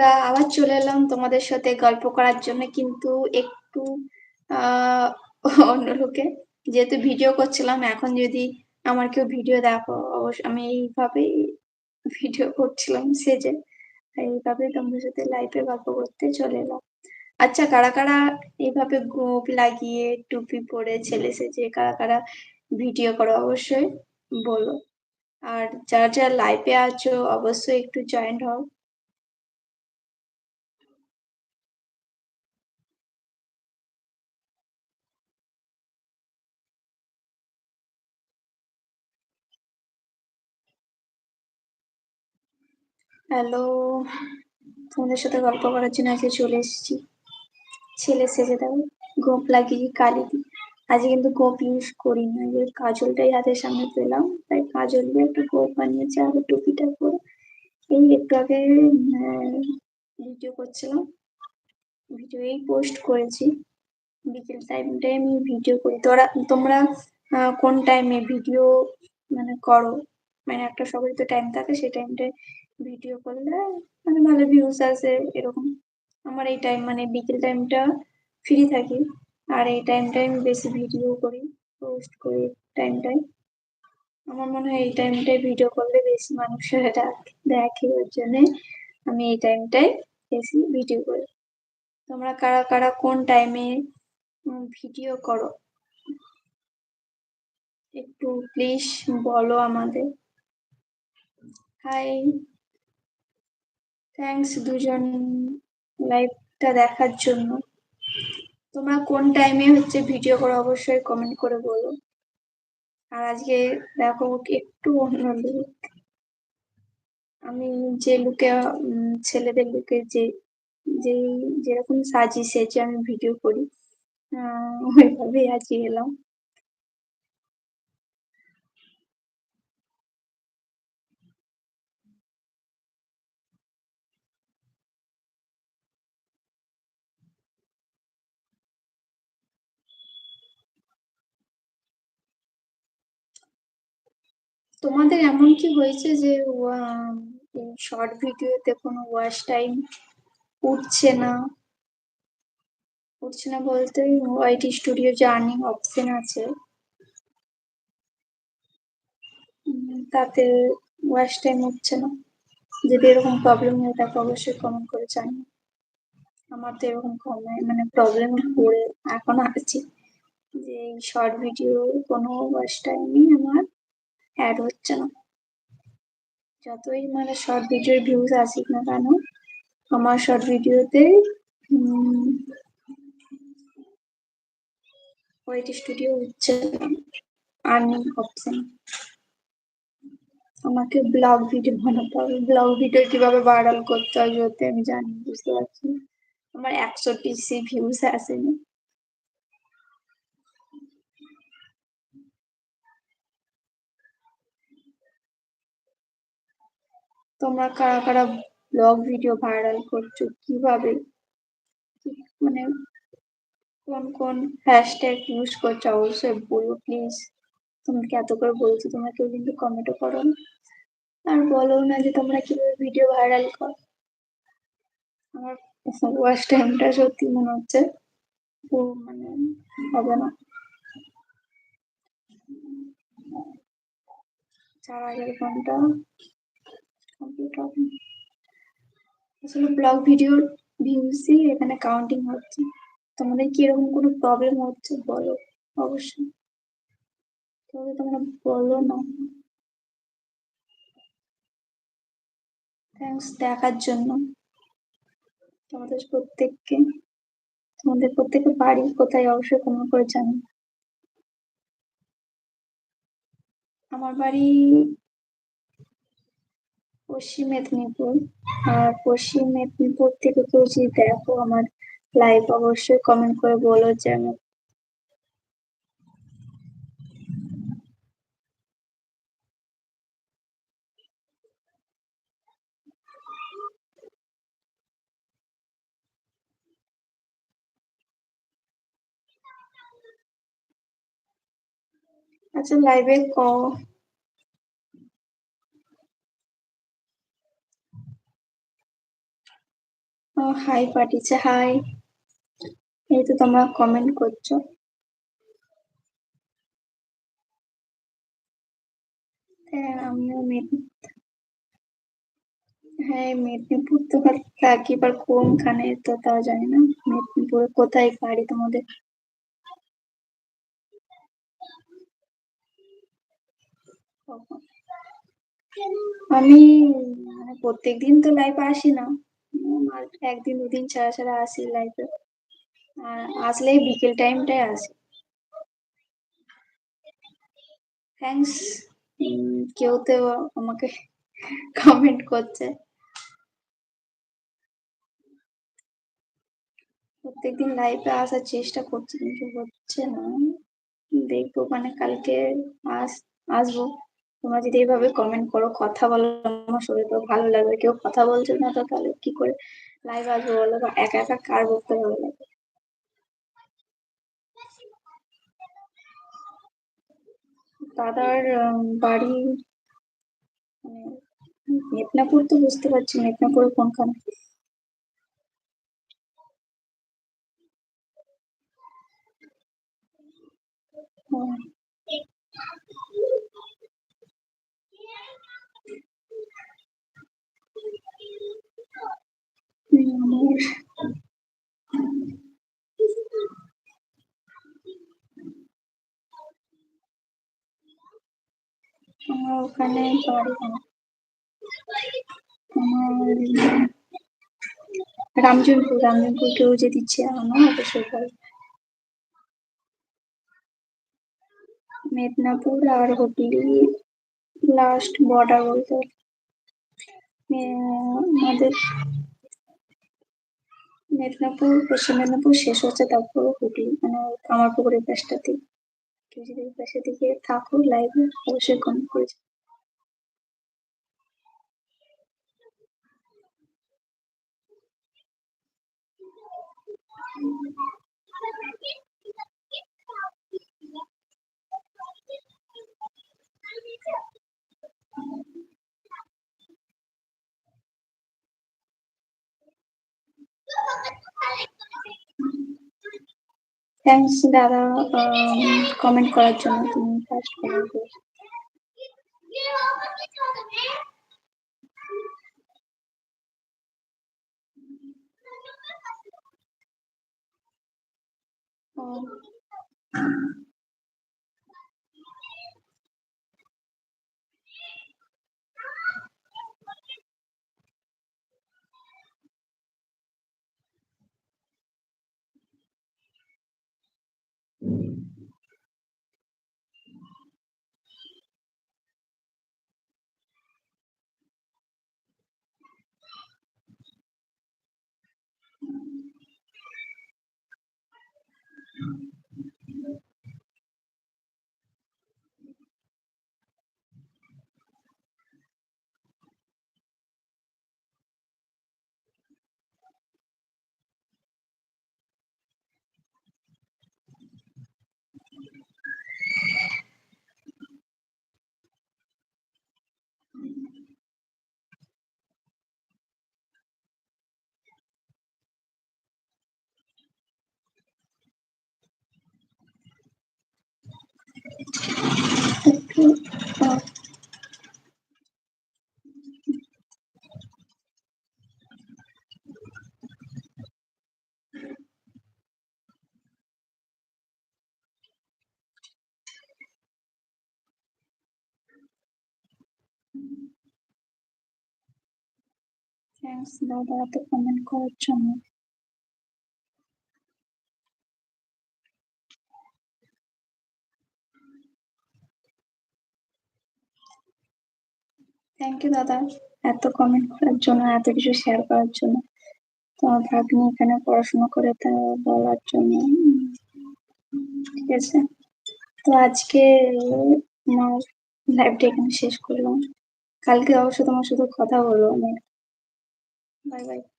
বন্ধুরা আবার চলে এলাম তোমাদের সাথে গল্প করার জন্য, কিন্তু একটু অন্য লোকে। যেহেতু ভিডিও করছিলাম, এখন যদি আমার কেউ ভিডিও দেখো অবশ্য আমি এইভাবেই ভিডিও করছিলাম সেজে। এইভাবে তোমাদের সাথে লাইভে গল্প করতে চলে এলাম। আচ্ছা কারা কারা এইভাবে গোপ লাগিয়ে টুপি পরে ছেলে সেজে কারা কারা ভিডিও করো অবশ্যই বলো। আর যারা যারা লাইভে আছো, অবশ্যই একটু জয়েন্ট হও। হ্যালো, তোমাদের সাথে গল্প করার জন্য আজকে চলে এসেছি। ছেলে সেজে দাও গোপ লাগিয়ে কালি দিই। আজকে কিন্তু গোপ ইউজ করি না যে কাজলটাই হাতের সামনে পেলাম, তাই কাজল দিয়ে একটু গোপ বানিয়েছি, আর টুপিটা করে এই একটু আগে ভিডিও করছিলাম ভিডিও এই পোস্ট করেছি। বিকেল টাইমটাই আমি ভিডিও করি। তোরা, তোমরা কোন টাইমে ভিডিও মানে করো? মানে একটা সবাই তো টাইম থাকে, সেই টাইমটায় ভিডিও করলে মানে ভালো ভিউজ আসে, এরকম। আমার এই টাইম মানে বিকেল টাইমটা ফ্রি থাকি। আর এই টাইমটাই আমি বেশি ভিডিও করি পোস্ট করি টাইমটাই আমার মনে হয় এই টাইমটাই ভিডিও করলে বেশি মানুষেরা দেখে, ওর জন্য আমি এই টাইমটাই বেশি ভিডিও করি। তোমরা কারা কারা কোন টাইমে ভিডিও করো? একটু প্লিজ বলো আমাদের। হাই থ্যাংকস দুজন লাইভটা দেখার জন্য। তোমরা কোন টাইমে হচ্ছে ভিডিও করো অবশ্যই কমেন্ট করে বলো। আর আজকে দেখো একটু অন্য লুক আমি যে লুকে ছেলেদের লুকে যে যে, যেরকম সাজি সেজে আমি ভিডিও করি। ওইভাবেই আজকে এলাম। তোমাদের এমন কি হয়েছে যে শর্ট ভিডিওতে কোনো ওয়াচ টাইম উঠছে না? উঠছে না বলতে ওয়াইটি স্টুডিও যে আর্নিং অপশন আছে। তাতে ওয়াচ টাইম উঠছে না। যদি এরকম প্রবলেম হয়ে থাকে অবশ্যই কমেন্ট করে জানি আমার তো এরকম কমে মানে প্রবলেম করে এখন আছি যে শর্ট ভিডিও কোনো ওয়াচ টাইমই আমার। অ্যাড হচ্ছে না। যতই মানে শর্ট ভিডিওর ভিউজ আসুক না কেন, আমার শর্ট ভিডিওতে ওয়েট স্টুডিও হচ্ছে আর্নিং অপশন আমাকে ব্লগ ভিডিও বানাতে হবে। ব্লগ ভিডিও কীভাবে ভাইরাল করতে হয় যদি আমি জানি বুঝতে পারছি আমার একশো সি ভিউজ আসেনি। তোমরা কারা কারা ব্লগ ভিডিও ভাইরাল করছ? কীভাবে? মানে কোন কোন হ্যাশট্যাগ ইউজ করছ? অবশ্যই বলো প্লিজ তোমাকে এত করে বলছি? তোমরা কেউ কিন্তু কমেন্টও করো আর বলো না যে তোমরা কীভাবে ভিডিও ভাইরাল কর আমার ওয়াচ টাইমটা সত্যি মনে হচ্ছে মানে হবে না। চার হাজার ঘণ্টা আসলে ব্লগ ভিডিওর ভিউজই এখানে কাউন্টিং হচ্ছে। তোমাদের কি এরকম কোনো প্রবলেম হচ্ছে বলো অবশ্যই। তবে তোমরা বলো না। থ্যাংকস দেখার জন্য। তোমাদের প্রত্যেককে, তোমাদের প্রত্যেকের বাড়ি কোথায় অবশ্যই কমেন্ট করে জানি আমার বাড়ি পশ্চিম মেদিনীপুর আর পশ্চিম মেদিনীপুর থেকে কেউ যদি দেখো আমার লাইভ অবশ্যই কমেন্ট করে বলো যে আমি আচ্ছা লাইভে ক হাই পাঠিয়েছে হাই এই তো তোমরা কমেন্ট করছ। হ্যাঁ আমিও মেদিনীপুর হ্যাঁ মেদিনীপুর তো থাকি এবার কোনখানে তো তাও জানি না। মেদিনীপুরে কোথায় বাড়ি তোমাদের? আমি মানে প্রত্যেকদিন তো লাইভে আসি না। উম, আর একদিন দুদিন ছাড়া ছাড়া আসি লাইভে আর আসলেই বিকেল টাইমটায় আসি। থ্যাঙ্কস কেউ তো আমাকে কমেন্ট করছে। প্রত্যেকদিন লাইভে আসার চেষ্টা করছি কিন্তু হচ্ছে না। দেখব মানে কালকে আস আসব। তোমরা যদি এইভাবে কমেন্ট করো কথা বলো আমার শরীর তো ভালো লাগবে। কেউ কথা বলছে না তো তাহলে কি করে লাইভ আসব বলো বা একা একা কার করতে ভালো লাগে? দাদার বাড়ি মানে মেদিনীপুর তো বুঝতে পারছি মেদিনীপুর কোনখানে? হুম, ওখানে বাড়ি না। আমার রামজনপুর রামজনপুর কেউ যে দিচ্ছে আমার অবশ্যই বলবে। মেদিনীপুর আর হুগলি লাস্ট বর্ডার বলতে গেলে। মে- আমাদের মেদিনীপুর, পশ্চিম মেদিনীপুর শেষ হচ্ছে তারপর হুগলি মানে কামারপুকুরের পাশটাতে কেউ যদি এই পাশের দিকে থাকো লাইভে অবশ্যই কমেন্ট করে যাও। থ্যাংকস দাদা কমেন্ট করার জন্য তুমি ফার্স্ট কমেন্ট করেছ ও, একটু থ্যাংকস এত কমেন্ট করার জন্য থ্যাংক ইউ দাদা, এত কমেন্ট করার জন্য, এত কিছু শেয়ার করার জন্য। তোমার ভাগ্নি এখানে পড়াশোনা করে তা বলার জন্য। ঠিক আছে? তো আজকে আমার লাইভটা এখানে শেষ করলাম। কালকে অবশ্য তোমার সাথে কথা বলব আমি Bye bye.